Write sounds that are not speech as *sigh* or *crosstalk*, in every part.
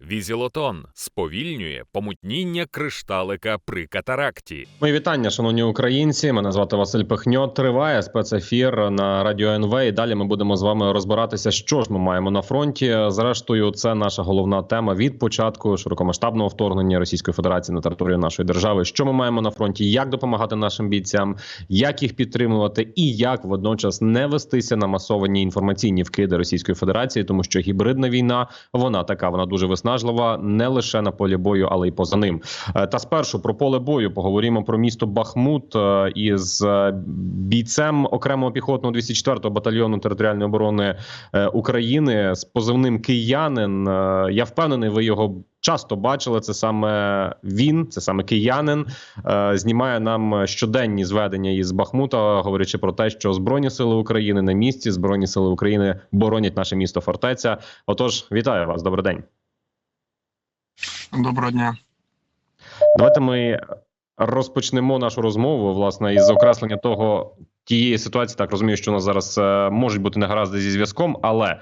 Візілотон сповільнює помутніння кришталика при катаракті. Мої вітання, шановні українці. Мене звати Василь Пихньо. Триває спецефір на радіо НВ. І далі ми будемо з вами розбиратися, що ж ми маємо на фронті. Зрештою, це наша головна тема від початку широкомасштабного вторгнення Російської Федерації на територію нашої держави. Що ми маємо на фронті, як допомагати нашим бійцям, як їх підтримувати, і як водночас не вестися на масовані інформаційні вкиди Російської Федерації, тому що гібридна війна вона така, вона дуже виснажлива не лише на полі бою, але й поза ним. Е, Та спершу про поле бою поговоримо про місто Бахмут е, із е, бійцем окремого піхотного 204-го батальйону територіальної оборони України з позивним киянин. Я впевнений, ви його. Часто бачили це саме він, це саме киянин. Знімає нам щоденні зведення із Бахмута, говорячи про те, що збройні сили України на місці, збройні сили України боронять наше місто фортеця. Отож, вітаю вас, добрий день. Доброго дня. Давайте ми розпочнемо нашу розмову власне із окреслення того. Тієї ситуації так розумію, що у нас зараз е, можуть бути негаразди зі зв'язком, але е,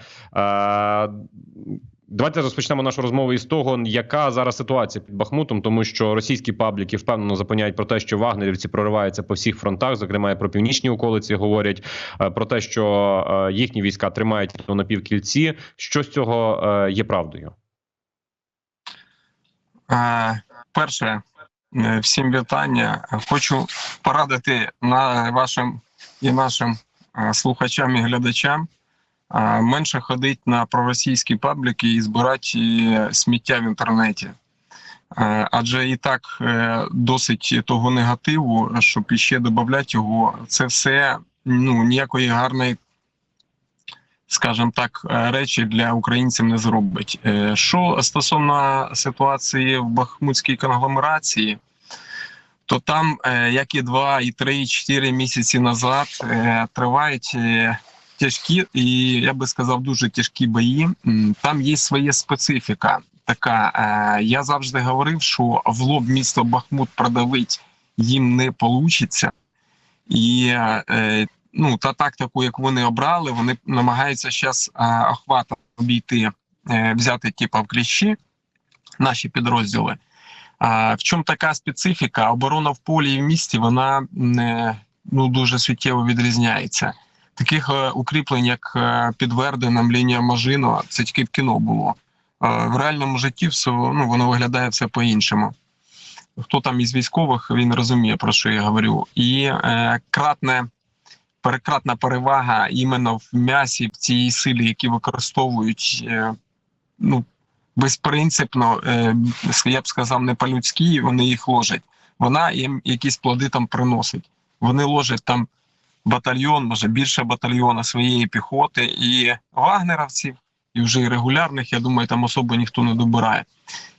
давайте розпочнемо нашу розмову із того, яка зараз ситуація під Бахмутом, тому що російські пабліки впевнено запевняють про те, що вагнерівці прориваються по всіх фронтах, зокрема про північні околиці говорять е, про те, що е, їхні війська тримають на півкільці. Що з цього е, є правдою? Е, перше, е, всім вітання. Хочу порадити на вашим і нашим е, слухачам і глядачам менше ходити на проросійські пабліки і збирати сміття в інтернеті. Адже і так досить того негативу, щоб іще додати його, це все ну, ніякої гарної скажімо так, е, речі для українців не зробить. Е, Що стосовно ситуації в Бахмутській конгломерації, то там, е, як і два, і три, і чотири місяці назад, тривають тяжкі і я би сказав, дуже тяжкі бої. Там є своя специфіка. Така я завжди говорив, що в лоб місто Бахмут продавить їм не вийде. І ну та тактику, яку вони обрали, вони намагаються зараз охватом обійти, е, взяти типа в кліщі наші підрозділи. А в чому така специфіка? Оборона в полі і в місті вона ну дуже суттєво відрізняється. Таких е, укріплень, як е, підверде нам лінія Мажино, це тільки в кіно було. Е, В реальному житті все ну воно виглядає все по-іншому. Хто там із військових він розуміє про що я говорю, і е, кратне перекратна перевага іменно в м'ясі, в цій силі, які використовують е, ну, безпринципно, е, я б сказав, не по-людськи, вони їх ложать. Вона їм якісь плоди там приносить. Вони ложать там батальйон, може більше батальйона своєї піхоти і вагнеровців, і вже і регулярних, я думаю, там особо ніхто не добирає.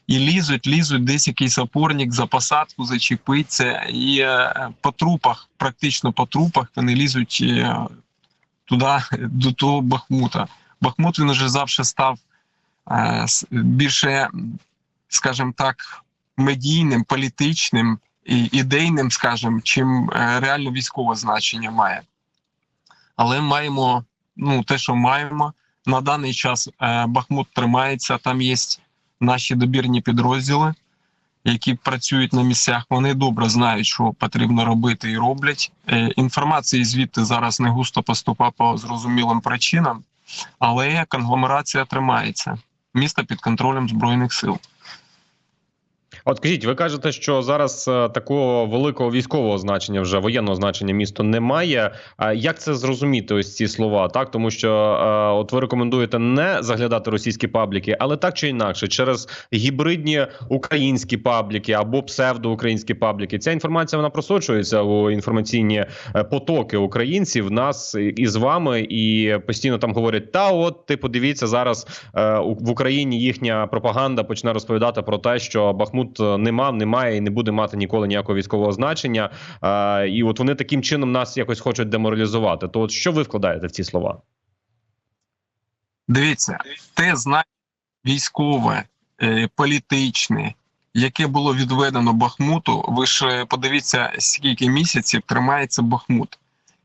І лізуть, лізуть, десь якийсь опорник за посадку зачепиться, і е, по трупах, практично по трупах, вони лізуть е, туди, до того Бахмута. Бахмут він уже завжди став е, більше, скажімо так, медійним, політичним і ідейним, скажімо, чим реально військове значення має. Але маємо ну, те, що маємо. На даний час е, Бахмут тримається, там є наші добірні підрозділи, які працюють на місцях. Вони добре знають, що потрібно робити і роблять. Е, Інформації звідти зараз не густо поступає по зрозумілим причинам, але конгломерація тримається. Місто під контролем збройних сил. От кажіть, ви кажете, що зараз е, такого великого військового значення, вже воєнного значення місто немає. Як це зрозуміти? Ось ці слова? Так, тому що е, от ви рекомендуєте не заглядати російські пабліки, але так чи інакше, через гібридні українські пабліки або псевдоукраїнські пабліки. Ця інформація вона просочується у інформаційні е, потоки українців, нас і з вами, і постійно там говорять: та от ти подивіться зараз в Україні їхня пропаганда почне розповідати про те, що Бахмут е, не мав, не і не буде мати ніколи ніякого військового значення. Е, І от вони таким чином нас якось хочуть деморалізувати. То от що ви вкладаєте в ці слова? Дивіться, те знання військове, е, політичне, яке було відведено Бахмуту. Ви ж е, подивіться, скільки місяців тримається Бахмут.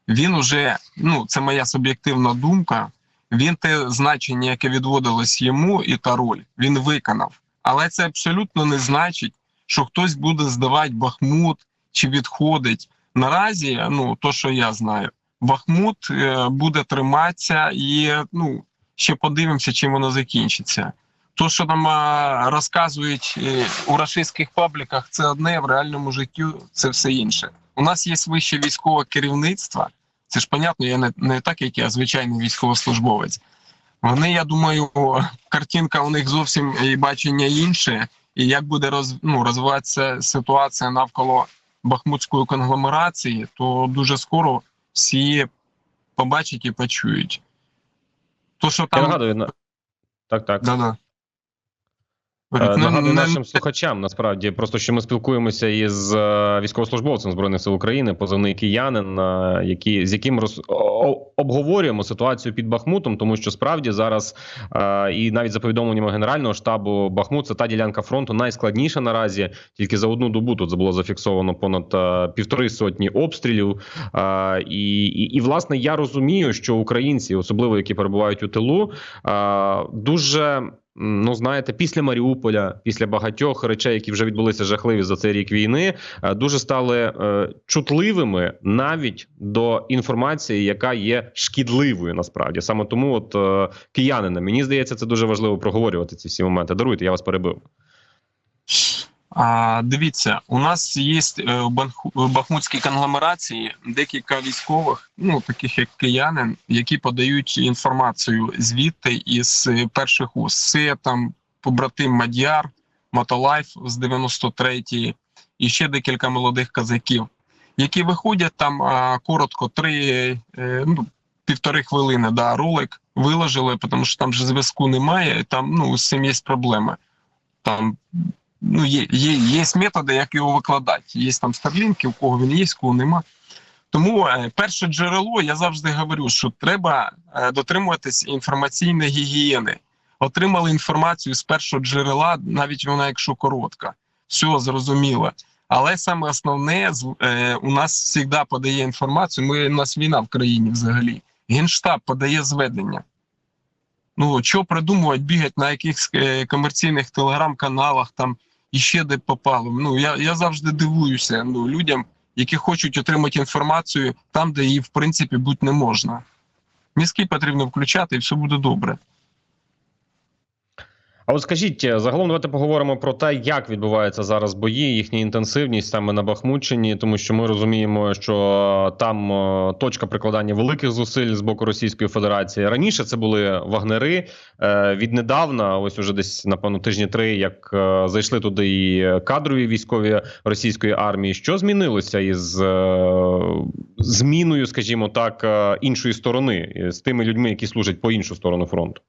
Він уже, ну це моя суб'єктивна думка. Він те значення, яке відводилось йому, і та роль, він виконав. Але це абсолютно не значить, що хтось буде здавати Бахмут чи відходить. Наразі, ну то, що я знаю, Бахмут е, буде триматися і ну ще подивимося, чим воно закінчиться. То, що нам а, розказують е, у рашистських пабліках, це одне в реальному житті це все інше. У нас є вище військове керівництво. Це ж понятно, я не, не так, як я звичайний військовослужбовець. Вони, я думаю, картинка у них зовсім і бачення інше. І як буде роз, ну, розвиватися ситуація навколо бахмутської конгломерації, то дуже скоро всі побачать і почують. То, що Я там нагадую, так, так. Да-да. Е, Ну, Нагадую нашим слухачам насправді просто що ми спілкуємося із е, військовослужбовцем збройних сил України, позивний киянин, е, які з яким роз обговорюємо ситуацію під Бахмутом, тому що справді зараз і навіть за повідомленнями генерального штабу Бахмут це та ділянка фронту найскладніша наразі. Тільки за одну добу тут було зафіксовано понад півтори сотні обстрілів. І, і, і власне я розумію, що українці, особливо які перебувають у тилу, дуже. Ну, знаєте, після Маріуполя, після багатьох речей, які вже відбулися жахливі за цей рік війни, е, дуже стали е, чутливими навіть до інформації, яка є шкідливою насправді. Саме тому, от е, киянина, мені здається, це дуже важливо проговорювати ці всі моменти. Даруйте, я вас перебив. А, дивіться, у нас є е, в Бахмутській конгломерації декілька військових, ну таких як киянин, які подають інформацію звідти із е, перших уст. Це там побратим Мадяр, Мотолайф з 93-ї і ще декілька молодих казаків, які виходять там а, коротко три е, ну, півтори хвилини да, ролик виложили, тому що там же зв'язку немає. і Там ну з цим є проблеми. Там ну, є, є, є методи, як його викладати. Є там старлінки, у кого він є, у кого нема. Тому е, перше джерело, я завжди говорю, що треба е, дотримуватись інформаційної гігієни. Отримали інформацію з першого джерела, навіть вона, якщо коротка, все зрозуміло. Але саме основне е, у нас завжди подає інформацію. Ми у нас війна в країні взагалі. Генштаб подає зведення. Ну що придумувати, бігати на якихось комерційних телеграм-каналах там і ще де попало. Ну я, я завжди дивуюся ну, людям, які хочуть отримати інформацію там, де її в принципі бути не можна. Мізки потрібно включати, і все буде добре. А от скажіть, е, загалом давайте поговоримо про те, як відбуваються зараз бої, їхня інтенсивність саме на Бахмутчині, тому що ми розуміємо, що там е, точка прикладання великих зусиль з боку Російської Федерації. Раніше це були вагнери. Е, Віднедавна, ось уже десь напевно тижні три, як зайшли туди і кадрові військові російської армії. Що змінилося із зміною, скажімо так, іншої сторони з тими людьми, які служать по іншу сторону фронту?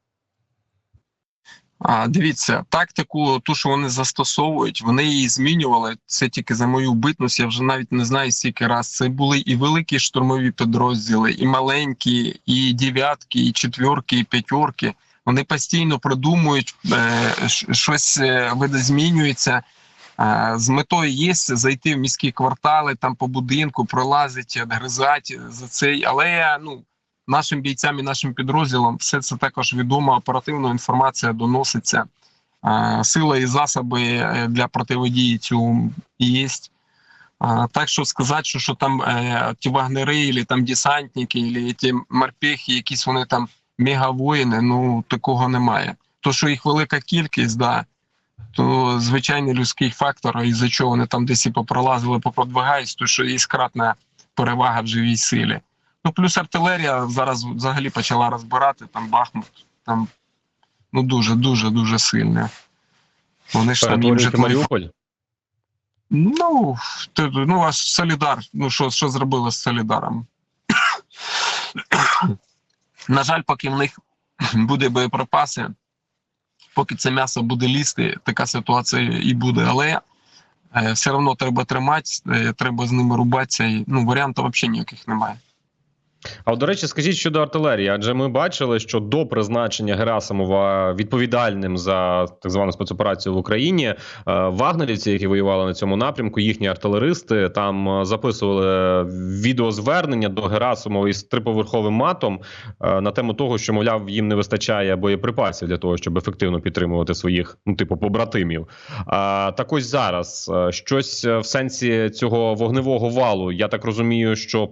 А дивіться, тактику, ту, що вони застосовують, вони її змінювали. Це тільки за мою битність. Я вже навіть не знаю стільки раз. Це були і великі штурмові підрозділи, і маленькі, і дев'ятки, і четвірки, і п'ятерки. Вони постійно придумують е, щось е, видозмінюється. З метою є зайти в міські квартали, там по будинку, пролазити, відгризати за цей. Але ну нашим бійцям і нашим підрозділам все це також відомо. Оперативна інформація доноситься. Е, Сила і засоби е, для протидії цьому є. Е, Так що сказати, що, що там ті вагнери, або там десантники, або ті морпехи, якісь вони там мегавоїни, ну такого немає. То, що їх велика кількість, да, то звичайний людський фактор, і за чого вони там десь і попролазили, попродвигаються, то що є кратна перевага в живій силі. Ну, плюс артилерія зараз взагалі почала розбирати там Бахмут. Там ну дуже, дуже, дуже сильне. Вони ж там їм Перетворюєте житлові Маріуполь? Ну, ти, ну аж Солідар. Ну що, що зробили з Солідаром? *coughs* На жаль, поки в них буде боєприпаси, поки це м'ясо буде лізти, така ситуація і буде. Але е, все одно треба тримати, е, треба з ними рубатися. І, ну, варіантів взагалі ніяких немає. А до речі, скажіть щодо артилерії, адже ми бачили, що до призначення Герасимова відповідальним за так звану спецоперацію в Україні е, вагнерівці, які воювали на цьому напрямку, їхні артилеристи там е, записували відеозвернення до Герасимова із триповерховим матом е, на тему того, що мовляв їм не вистачає боєприпасів для того, щоб ефективно підтримувати своїх, ну типу, побратимів. А так ось зараз щось в сенсі цього вогневого валу. Я так розумію, що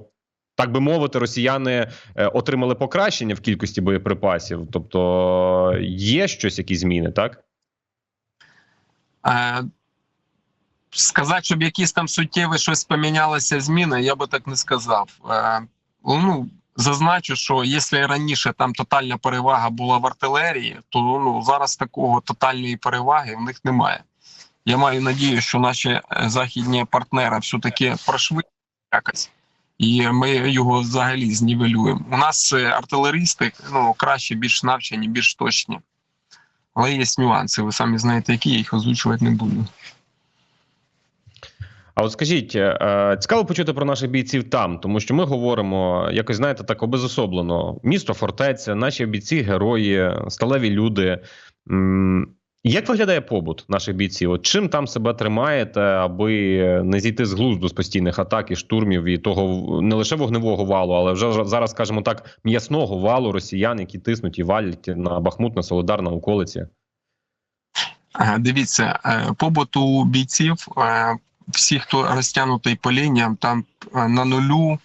так би мовити, росіяни е, отримали покращення в кількості боєприпасів. Тобто є щось, якісь зміни, так? Е, сказати, щоб якісь там суттєві щось помінялося зміни, я би так не сказав. Е, ну, зазначу, що якщо раніше там тотальна перевага була в артилерії, то ну, зараз такого тотальної переваги в них немає. Я маю надію, що наші е, західні партнери все-таки пройшли якось, і ми його взагалі знівелюємо. У нас е, артилерісти ну, краще, більш навчені, більш точні. Але є нюанси, ви самі знаєте, які я їх озвучувати не буду. А от скажіть, е, цікаво почути про наших бійців там, тому що ми говоримо якось, знаєте, так обезособлено. Місто фортеця, наші бійці, герої, сталеві люди. Як виглядає побут наших бійців? От чим там себе тримаєте, аби не зійти з глузду з постійних атак і штурмів і того не лише вогневого валу, але вже зараз, скажімо так, м'ясного валу росіян, які тиснуть і валять на Бахмут, на Солодар, на околиці? Е, Дивіться, е, побут у бійців, е, всі, хто розтягнутий по лініям, там на нулю,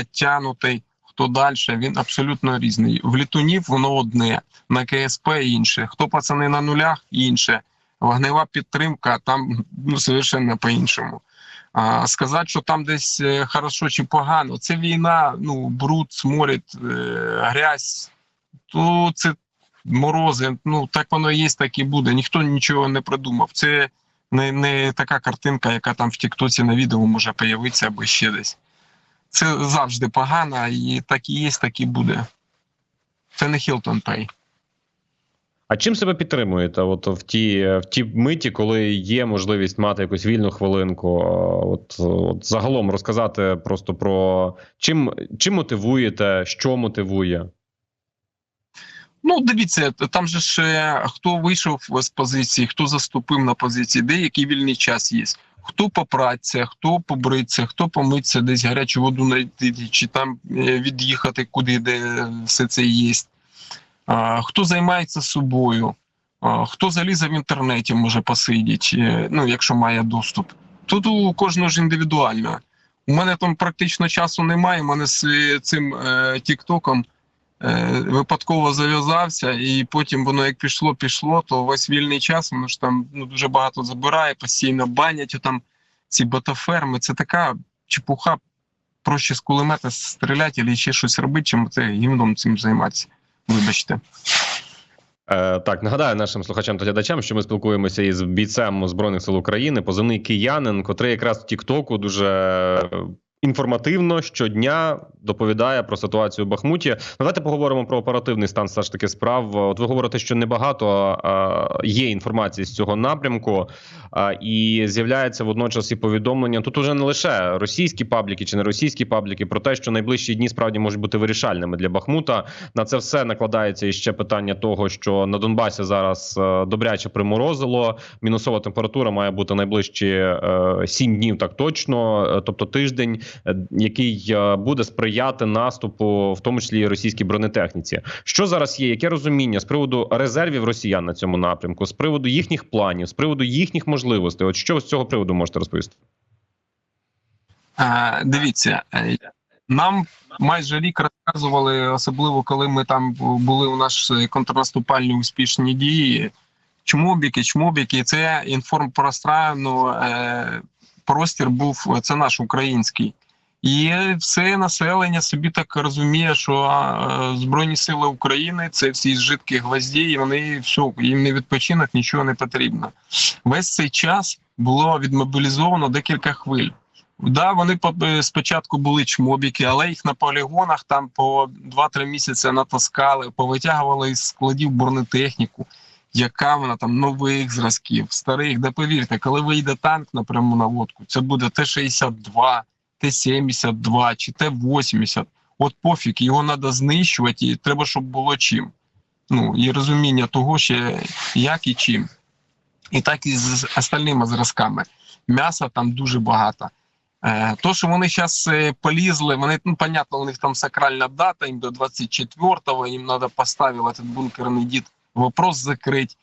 оттягнутий, хто далі, він абсолютно різний. В літунів воно одне, на КСП інше. Хто пацани на нулях інше. Вогнева підтримка там ну, совершенно по-іншому. А, сказати, що там десь е, хорошо чи погано, це війна, ну, бруд, сморід, е, грязь, то це морози. Ну так воно є, так і буде. Ніхто нічого не придумав. Це не, не така картинка, яка там в Тіктоці на відео може появитися або ще десь. Це завжди погано, і так і є, так і буде. Це не Хілтон Пей. А чим себе підтримуєте? От в ті в ті миті, коли є можливість мати якусь вільну хвилинку, от, от загалом розказати просто про чим, чим мотивуєте, що мотивує? Ну, дивіться, там же ж е, хто вийшов з позиції, хто заступив на позиції, деякий вільний час є. Хто попратися, хто побриться, хто помиться, десь гарячу воду знайти, чи там е, від'їхати куди, де все це є. Хто займається собою, хто залізе в інтернеті, може посидіти, е, ну, якщо має доступ. Тут у кожного ж індивідуально. У мене там практично часу немає. У мене з цим е, Тіктоком випадково зав'язався, і потім воно як пішло, пішло, то весь вільний час воно ж там ну, дуже багато забирає, постійно банять там ці ботаферми. Це така чепуха. Проще з кулемета стріляти або ще щось робити, чим це гімном цим займатися. Вибачте. Е, так, нагадаю нашим слухачам та глядачам, що ми спілкуємося із бійцем Збройних сил України, позивний киянин, котрий якраз в Тіктоку дуже е, інформативно щодня доповідає про ситуацію в Бахмуті. Давайте поговоримо про оперативний стан все ж таки справ. От ви говорите, що небагато є інформації з цього напрямку, і з'являється водночас і повідомлення. Тут уже не лише російські пабліки чи не російські пабліки про те, що найближчі дні справді можуть бути вирішальними для Бахмута. На це все накладається іще питання того, що на Донбасі зараз е, добряче приморозило. Мінусова температура має бути найближчі е, 7 днів, так точно, е, тобто тиждень, який е, буде сприяти наступу, в тому числі і російській бронетехніці. Що зараз є? Яке розуміння з приводу резервів росіян на цьому напрямку, з приводу їхніх планів, з приводу їхніх можливостей? От що з цього приводу можете розповісти? Е, Дивіться, е, нам майже рік розказували, особливо коли ми там були у наші контрнаступальні успішні дії. Чмобіки, чмобіки, це інформпространно е, простір був це наш український. І все населення собі так розуміє, що е, Збройні Сили України це всі жидкі гвозді, і вони все, їм не відпочинок, нічого не потрібно. Весь цей час було відмобілізовано декілька хвиль. Да, вони е, спочатку були чмобіки, але їх на полігонах там по 2-3 місяці натаскали, повитягували із складів бронетехніку, яка вона там нових зразків, старих. Да повірте, коли вийде танк на пряму наводку, це буде Т-62, Т-72 чи Т-80. от пофіг, його треба знищувати, і треба, щоб було чим. Ну, і розуміння того, ще як і чим. І так і з остальними зразками. М'яса там дуже багато. Е, То, що вони зараз полізли, вони, ну, понятно, у них там сакральна дата, їм до 24-го, їм треба поставити этот бункерний дід вопрос закрити.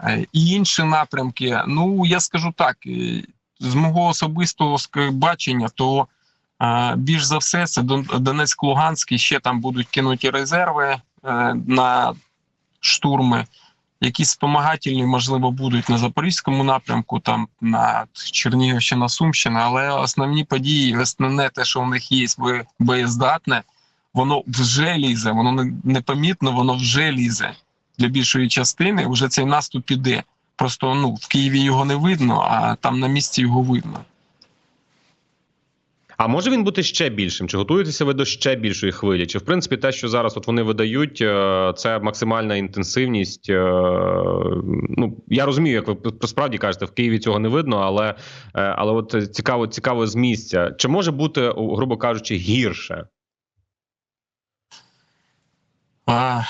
Е, І інші напрямки. Ну, я скажу так, е, з мого особистого бачення, то е, більш за все це Донецьк, Луганськ, і ще там будуть кинуті резерви е, на штурми. Якісь спомагательні, можливо, будуть на Запорізькому напрямку, там на Чернігівщина, Сумщина, але основні події, основне те, що в них є бо- боєздатне, воно вже лізе, воно непомітно, воно вже лізе для більшої частини. Вже цей наступ іде. Просто ну в Києві його не видно, а там на місці його видно. А може він бути ще більшим? Чи готуєтеся ви до ще більшої хвилі? Чи в принципі те, що зараз от вони видають, е, це максимальна інтенсивність? е, Ну я розумію, як ви справді кажете, в Києві цього не видно, але, е, але от цікаво, цікаво з місця. Чи може бути, грубо кажучи, гірше? А,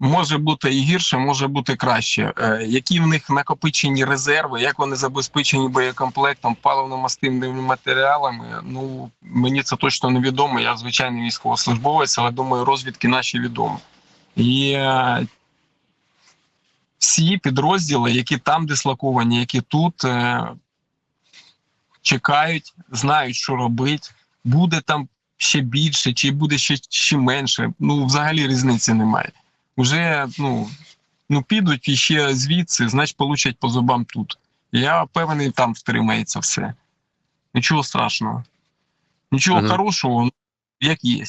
може бути і гірше, може бути краще. Е, які в них накопичені резерви, як вони забезпечені боєкомплектом, паливно-мастивними матеріалами? Ну мені це точно невідомо. Я звичайний військовослужбовець, але думаю, розвідки наші відомі. І е, всі підрозділи, які там дислоковані, які тут е, чекають, знають, що робити. Буде там ще більше, чи буде ще, ще менше. Ну, взагалі різниці немає. Уже ну, ну підуть іще звідси, значить, получать по зубам тут. Я певний, там втримається все. Нічого страшного. Нічого ага. хорошого, ну, як є.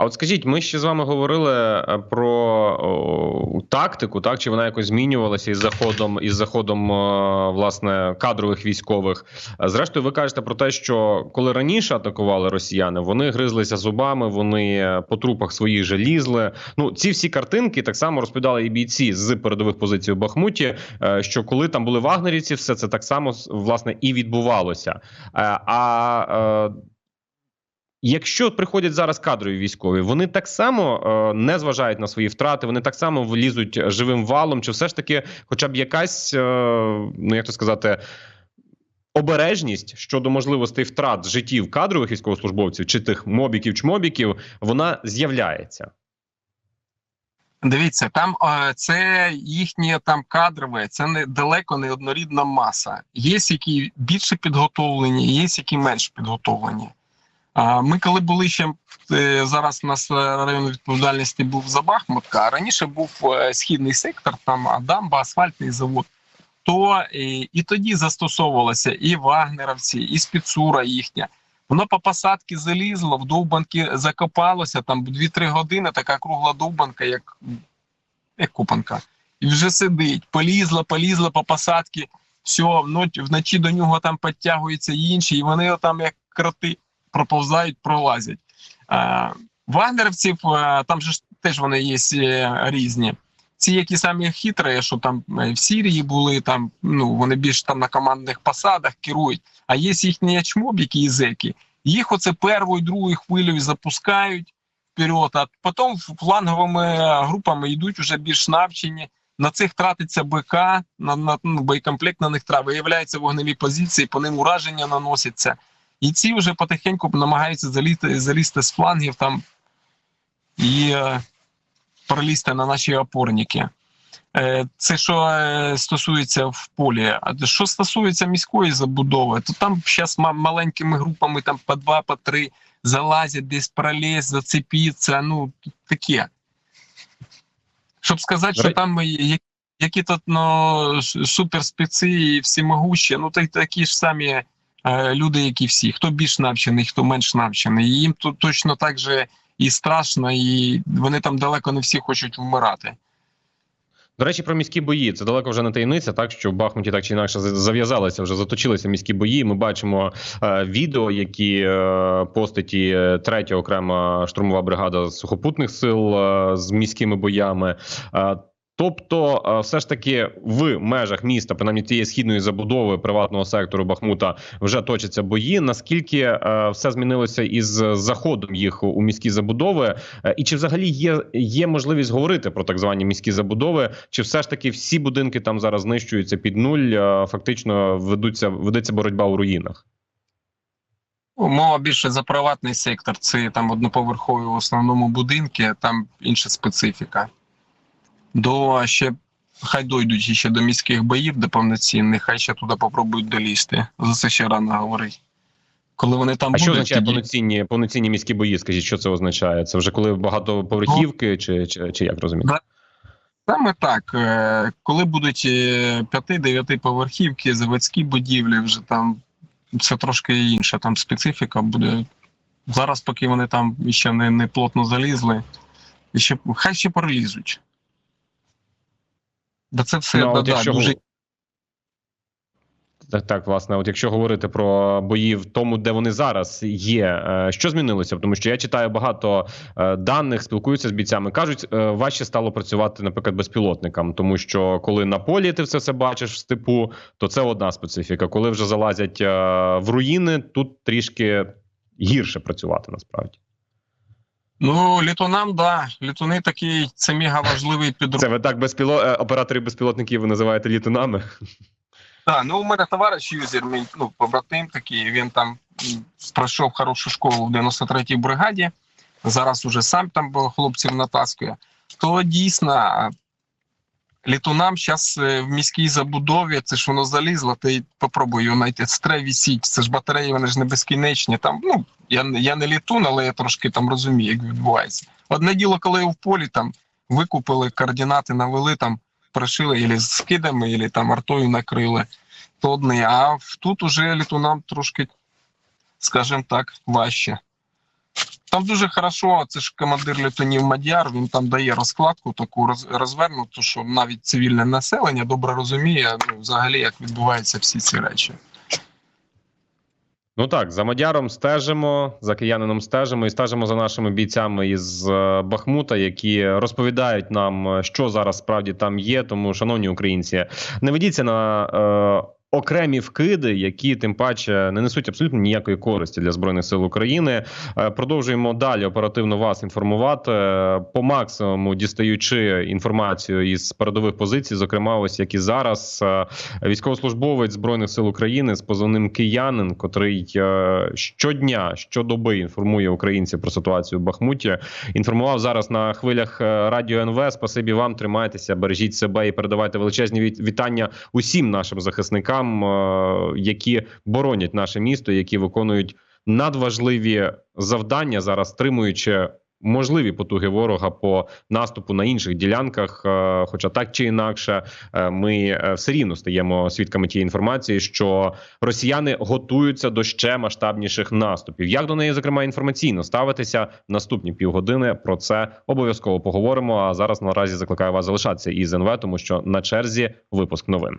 А от скажіть, ми ще з вами говорили е, про о, тактику, так чи вона якось змінювалася із заходом із заходом е, власне кадрових військових. Е, Зрештою, ви кажете про те, що коли раніше атакували росіяни, вони гризлися зубами, вони по трупах своїх же лізли. Ну ці всі картинки так само розповідали і бійці з передових позицій у Бахмуті. Що коли там були вагнерівці, все це так само власне і відбувалося. А Якщо приходять зараз кадрові військові, вони так само е, не зважають на свої втрати, вони так само влізуть живим валом, чи все ж таки, хоча б якась, е, ну як то сказати, обережність щодо можливостей втрат життів кадрових військовослужбовців чи тих мобіків чмобіків, вона з'являється. Дивіться, там е, це їхнє там кадрове, це не далеко не однорідна маса. Є які більше підготовлені, є які менш підготовлені. Ми, коли були ще е, зараз у нас е, район відповідальності був за Бахмутка, а раніше був е, східний сектор, там Адамба, асфальтний завод. То е, і тоді застосовувалося і вагнеровці, і спецура їхня. Воно по посадці залізло, в довбанки закопалося там 2-3 години, така кругла довбанка, як, як купанка. І вже сидить, полізла, полізла по посадці, все, вночі до нього там підтягуються інші, і вони там як кроти проповзають, пролазять. Е, вагнерівців, е, там же теж вони є е, різні. Ці, які самі хитрі, що там в Сірії були, там ну вони більш там на командних посадах керують. А є їхні чмобіки і зеки. Їх оце першою, другою хвилею запускають вперед, а потім фланговими групами йдуть вже більш навчені. На цих тратиться БК, на, на ну, боєкомплект на них треба. Виявляються вогневі позиції, по ним ураження наносяться. І ці вже потихеньку намагаються залізти, залізти з флангів там і е, пролізти на наші опорники. Е, Це що е, стосується в полі. А що стосується міської забудови, то там зараз маленькими групами, там по два, по три залазять, десь проліз, зацепіться. Ну таке. Щоб сказати, що там є- які тут ну, суперспеці і всімогущі, ну так такі ж самі люди, як і всі. Хто більш навчений, хто менш навчений. Їм тут точно так же і страшно, і вони там далеко не всі хочуть вмирати. До речі, про міські бої це далеко вже не таємниця, так що в Бахмуті так чи інакше зав'язалися, вже заточилися міські бої. Ми бачимо е, відео, які е, постить і е, третя окрема штурмова бригада сухопутних сил е, з міськими боями. Е, Тобто, е, все ж таки в межах міста, принаймні тієї східної забудови приватного сектору Бахмута, вже точаться бої. Наскільки е, все змінилося із заходом їх у міські забудови, Е, і чи взагалі є, є можливість говорити про так звані міські забудови, чи все ж таки всі будинки там зараз знищуються під нуль? Фактично ведуться ведеться боротьба у руїнах? Ну, Мова більше за приватний сектор. Це там одноповерхові в основному будинки, там інша специфіка. До ще хай дойдуть ще до міських боїв, до повноцінних, хай ще туди попробують долізти. За це ще рано говорити. Коли вони там А що означає тоді- повноцінні повноцінні міські бої? Скажіть, що це означає? Це вже коли багатоповерхівки, чи, чи, чи як розуміти? Саме так, е, коли будуть 5-9 поверхівки, заводські будівлі, вже там це трошки інша там специфіка буде. Зараз, поки вони там ще не, не плотно залізли, і ще, хай ще пролізуть. Да це все Ну, да, якщо дуже Так, так, власне, от якщо говорити про бої в тому, де вони зараз є, е, що змінилося? Тому що я читаю багато е, даних, спілкуюся з бійцями. кажуть, е, важче стало працювати, наприклад, безпілотникам, тому що коли на полі ти все це бачиш в степу, то це одна специфіка. Коли вже залазять в руїни, тут трішки гірше працювати насправді. Ну, літунам, да. Літуни такий, це мега важливий підрозділ. Це ви так безпіло... е, операторів безпілотників ви називаєте літунами? Так, ну у мене товариш юзер, мій ну, побратим такий, він там пройшов хорошу школу в 93-й бригаді. Зараз уже сам там хлопців натаскує. То дійсно літунам зараз в міській забудові, це ж воно залізло, ти попробуй його знайти. Це треба вісіть, це ж батареї, вони ж не безкінечні. Там, ну, я, я не літун, але я трошки там розумію, як відбувається. Одне діло, коли в полі там викупили координати, навели там пришили ілі з скидами, ілі там артою накрили, то одне. А тут уже літунам трошки, скажімо так, важче. Там дуже хорошо, це ж командир літунів Мадяр, він там дає розкладку таку роз, розвернуту, що навіть цивільне населення добре розуміє ну, взагалі, як відбуваються всі ці речі. Ну так, за Мадяром стежимо, за киянином стежимо і стежимо за нашими бійцями із е, Бахмута, які розповідають нам, е, що зараз справді там є. Тому, шановні українці, не ведіться на е, окремі вкиди, які тим паче не несуть абсолютно ніякої користі для збройних сил України. Е, продовжуємо далі оперативно вас інформувати е, по максимуму, дістаючи інформацію із передових позицій, зокрема, ось як і зараз. Е, військовослужбовець збройних сил України з позивним киянин, котрий щодня, щодоби інформує українців про ситуацію в Бахмуті. Інформував зараз на хвилях радіо НВ. Спасибі вам, тримайтеся, бережіть себе і передавайте величезні вітання усім нашим захисникам, е, які боронять наше місто, які виконують надважливі завдання зараз, стримуючи. Можливі потуги ворога по наступу на інших ділянках, е, хоча так чи інакше, е, ми все рівно стаємо свідками тієї інформації, що росіяни готуються до ще масштабніших наступів. Як до неї, зокрема, інформаційно ставитися наступні півгодини? Про це обов'язково поговоримо. А зараз наразі закликаю вас залишатися із НВ, тому що на черзі випуск новин.